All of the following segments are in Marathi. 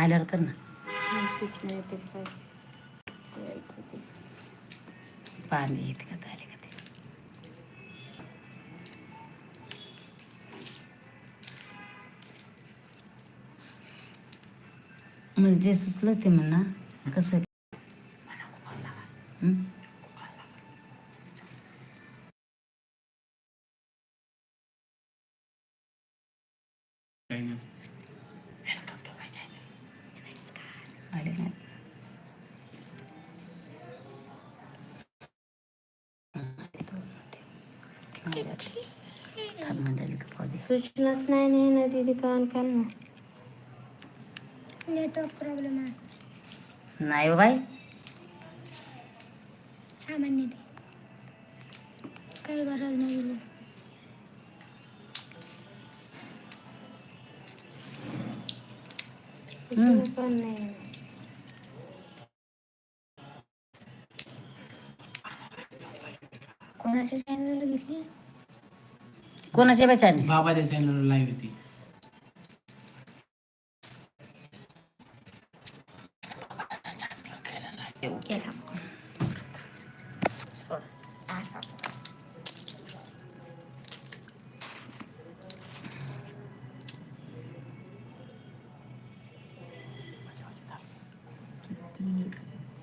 आल्यावर कर ना. शिकणार ते पाणी येते का आले का ते? म्हणजे सुचलं ते म्हणा कसं काही नाही. आले नाही. सूचनाच नाही नाही ना दीदी कान कान ना नेटवर्क प्रॉब्लेम आहे. नाही हो बाई. सामान्य काही गरज नाही दिली. पण नाही. कोणाच्या चॅनलला घेतली? कोणाच्या बचाने बाबाच्या चॅनलवर लाईव्ह होती केला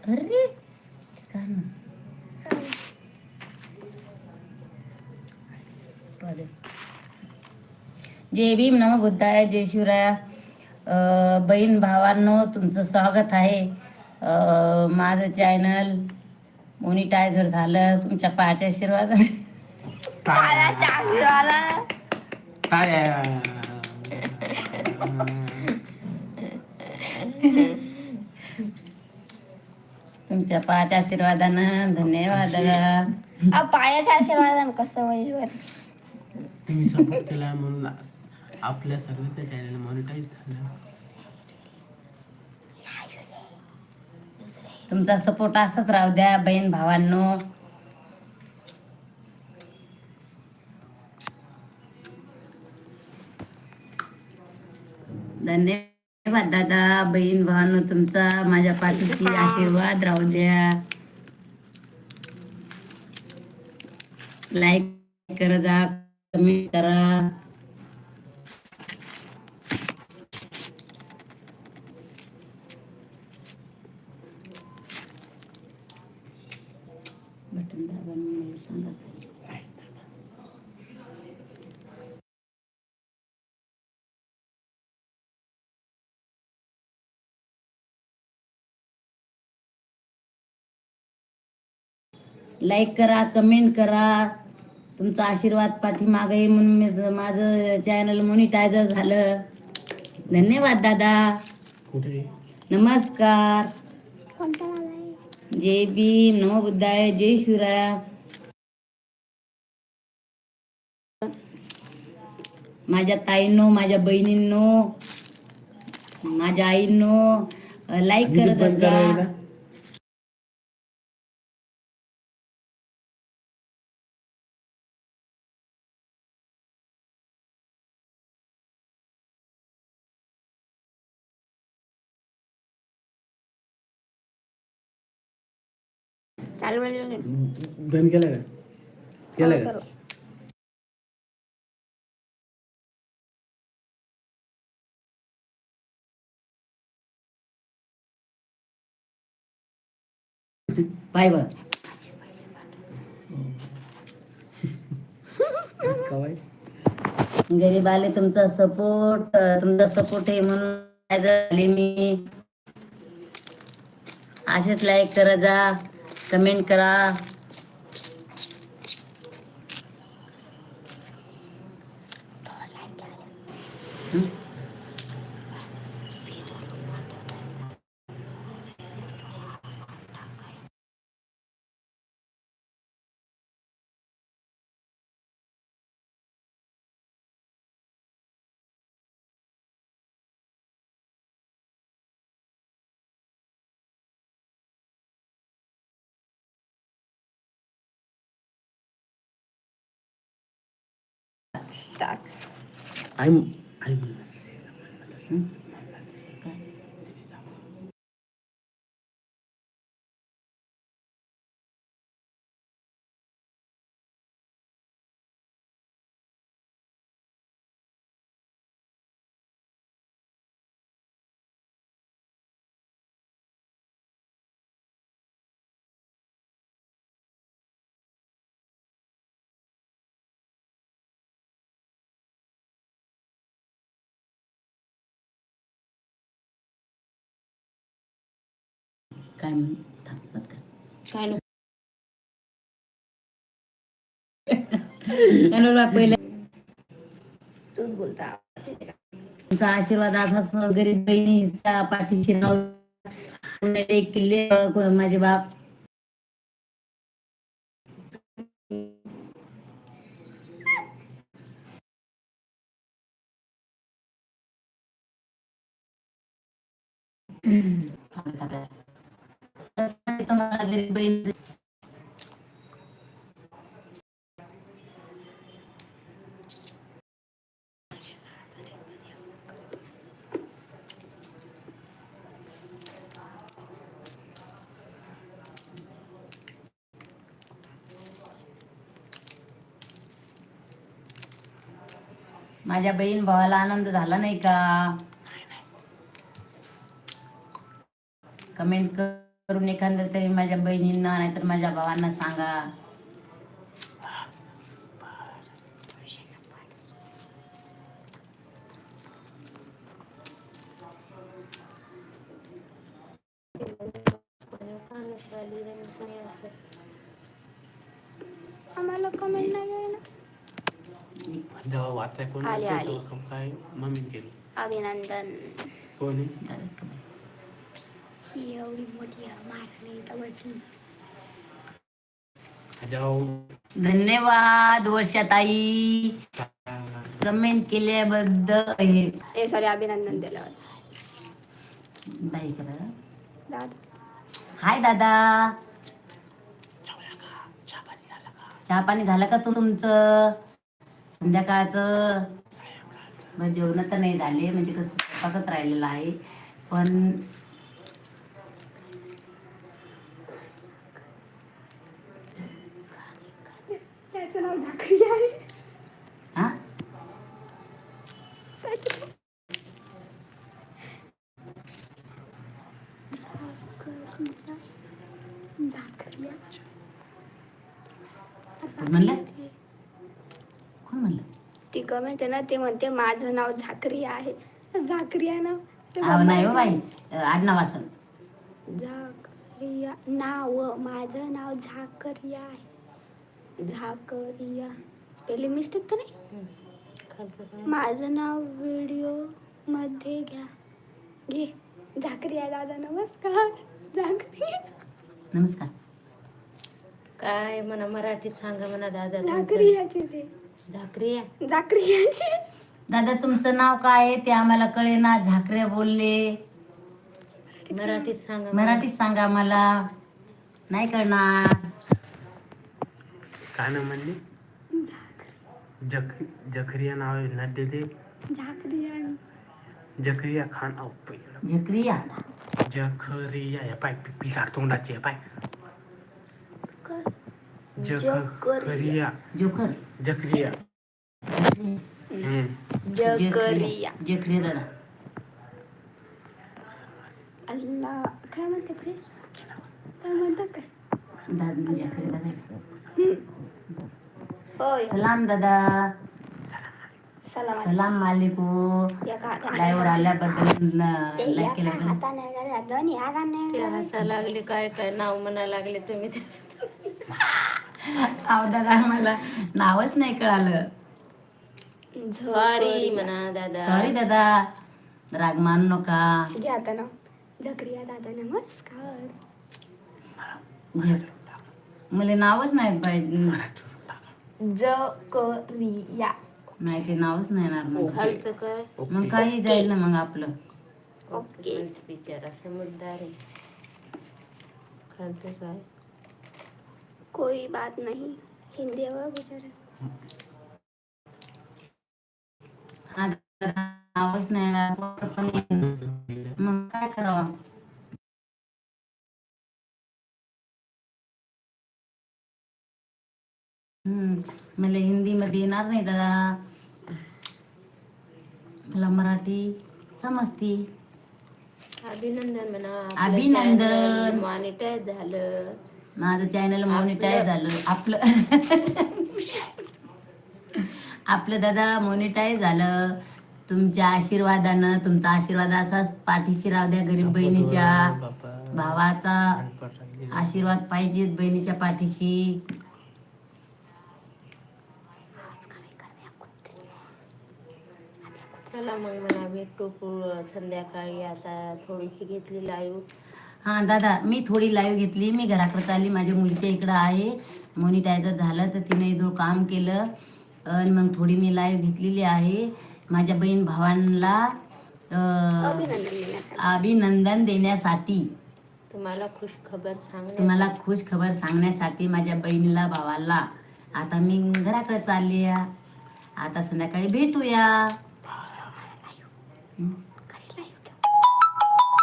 अरे का ना पाहू दे. जय भीम नम बुद्धाय जय शिवराया. अं, बहीण भावांनो तुमचं स्वागत आहे. अं, माझं चॅनल मोनिटायझर झालं तुमच्या पायाच्या आशीर्वाद तुमच्या पायाच्या आशीर्वादानं धन्यवाद. पायाच्या आशीर्वादानं कसं तुम्ही सपोर्ट केला म्हणून. आपल्या सर्वांचं चॅनल मॉनिटाईज झालं. तुमचा सपोर्ट असंच राहू द्या बहीण भावांनो. धन्यवाद दादा बहीण भावांनो तुमचा माझ्या पाठीची आशीर्वाद राहू द्या. लाईक करा जा कमेंट करा बटन दाबा आणि मला सांगा काय लाईक करा कमेंट करा. तुमचा आशीर्वाद पाठीमागे आहे म्हणून मी- माझं चॅनल मोनिटायझर झालं. धन्यवाद दादा. नमस्कार. जय भीम नमो बुद्धाय जय शिवराय. माझ्या ताईंनो माझ्या बहिणींनो माझ्या आईंनो लाईक करत चालू केलं का? केलं का? Bye bye. कवाय? गरीब आले तुमचा सपोर्ट तुमचा सपोर्ट आहे म्हणून काय झाले मी. असेच लाईक करा जा. कमेंट करा हं? आई आई म्हणलं हं? काय म्हण? थांब, बंद कर. काय नको. अनुला पहिलं. तूच बोलता. तुमचा आशीर्वाद असाच गरीब बहिणीच्या पाठीशी पुण्यात एक किल्ले माझे बाप. तुम्हाला गरीब बहीण माझ्या बहीण भावाला आनंद झाला नाही का? कमेंट कर. करून एखादं तरी माझ्या बहिणींना नाहीतर माझ्या भावांना सांगा. आम्हाला कमेंट नाही जेव्हा वाचाय कोण काय मम्मी केली. अभिनंदन. कोणी? ही एवढी मोठी महाराणी इथं बसली जेव्हा धन्यवाद वर्षाताई. कमेंट केल्याबद्दल हे ए सॉरी अभिनंदन दिलं बाई करा. दादा. हाय दादा. चहा पाणी झालं का? तू तुमचं? संध्याकाळचं. मग जेवण तर नाही झाले म्हणजे कसं स्वयंपाकच राहिलेलं आहे. पण नाव झाकरी आहे हा झाकरी कोण म्हणलं? कोण म्हणलं? ती कमेंट आहे ना ते म्हणते माझं नाव झाकरी आहे. झाकरी आहे ना? आव नाही हो बाई. आडनाव झाकरिया नाव माझं नाव झाकरिया आहे. झाकरिया पहिली मिस्टेक तर नाही? माझं नाव व्हिडिओमध्ये घ्या. घे. झाकरिया दादा नमस्कार. झाकरी नमस्कार. काय म्हणा मराठीत सांगा म्हणा दादा. झाकरियाचे ते. झाकरी आहे झाकरियाचे दादा तुमचं नाव काय आहे? ते आम्हाला कळेना. झाकऱ्या बोलले. मराठीत सांगा. मराठीत सांगा मला नाही कळणार. काय ना म्हणली जख जखरिया नाव आहे ना ते जखरिया खान अहो, पै. जखरिया? या पाय पिसार तोंडाची आहे पाय। जखरिया। जोकर जखरिया। हम्म. जकरिया जखरिया दादा। अल्ला काय म्हणते प्लीज़ काय म्हणतात काय दादा जखरिया दादा। होय. सलाम दादा. सलाम सलाम मालिकू. एका हाताने लाईव्ह आल्याबद्दल ते लाईक एका केल्याबद्दल हाताने करा, दोन्ही हाताने ते करा. हसा लागले काय काय नाव म्हणा लागले तुम्ही ते. अहो दादा मला नावच नाही कळालं. सॉरी म्हणा दादा. सॉरी दादा. राग मानू नका. घ्या आता ना. झकरिया दादा नमस्कार. झक- मला नावच नाही पाहिजे जकरिया. नाही ते नावच नाही येणार मग. खालचं काय? मग काही जाईल ना मग आपलं. ओके. बिचारा समजदार आहे. खालचं काय? कोई बात नहीं. हिंदी वो बेचारा हा दादा, नावच नाही येणार. मग काय करावं? हम्म मला हिंदी मध्ये येणार नाही दादा मला मराठी समजती अभिनंदन म्हणा अभिनंदन. मॉनिटाईज झालं माझं चॅनल मॉनिटाईज झालं आपलं आपलं दादा मॉनिटाईज झालं तुमच्या आशीर्वादानं तुमचा आशीर्वाद असाच पाठीशी राहू द्या गरीब बहिणीच्या भावाचा. आशीर्वाद पाहिजेत बहिणीच्या पाठीशी चला मग म्हणा भेटू पु- संध्याकाळी आता थोडीशी घेतली लाईव्ह हा दादा मी थोडी लाईव्ह घेतली मी घराकडे आली माझ्या मुलीच्या इकडं आहे. मॉनिटायझर झालं तर तिने इथं काम केलं. आणि मग थोडी मी लाईव्ह घेतलेली आहे. माझ्या बहीण भावांना अं, अभिनंदन देण्यासाठी अभिनंदन देण्यासाठी. तुम्हाला खुश खबर सांगणे तुम्हाला खुश खबर सांगण्यासाठी माझ्या बहिणीला भावाला. आता मी घराकडे चालली आहे. आता संध्याकाळी भेटूया. हं?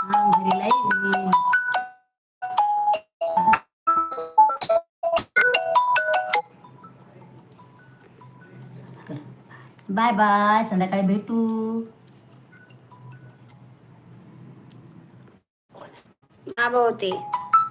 हा, घरी live आहे. बाय बाय संध्याकाळी भेटू बाबा होते